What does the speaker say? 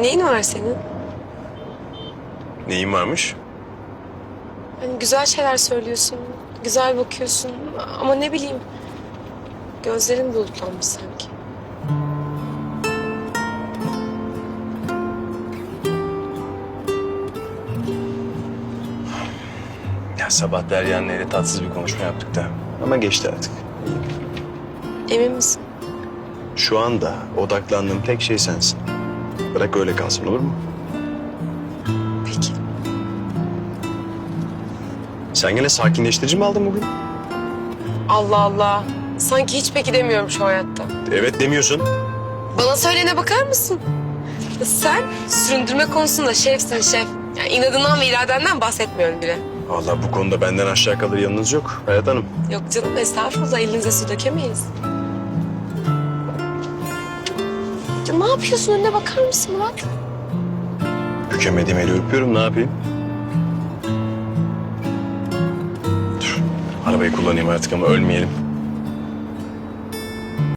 Neyin var senin? Neyin varmış? Hani güzel şeyler söylüyorsun, güzel bakıyorsun ama ne bileyim gözlerin bulutlanmış sanki. Ya sabah Derya'nın ile tatsız bir konuşma yaptık da. Ama geçti artık. Emin misin? Şu anda odaklandığım tek şey sensin. Bırak öyle kalsın olur mu? Peki. Sen gene sakinleştirici mi aldın bugün? Allah Allah. Sanki hiç peki demiyorum şu hayatta. Evet demiyorsun. Bana söylene bakar mısın? Sen süründürme konusunda şefsin şef. Yani inadından ve iradenden bahsetmiyorum bile. Vallahi bu konuda benden aşağı kalır yanınız yok Hayat Hanım. Yok canım estağfurullah elinize su dökemeyiz. Ya ne yapıyorsun önüne bakar mısın Murat? Bükemediğim eli öpüyorum ne yapayım? Dur, arabayı kullanayım artık ama ölmeyelim.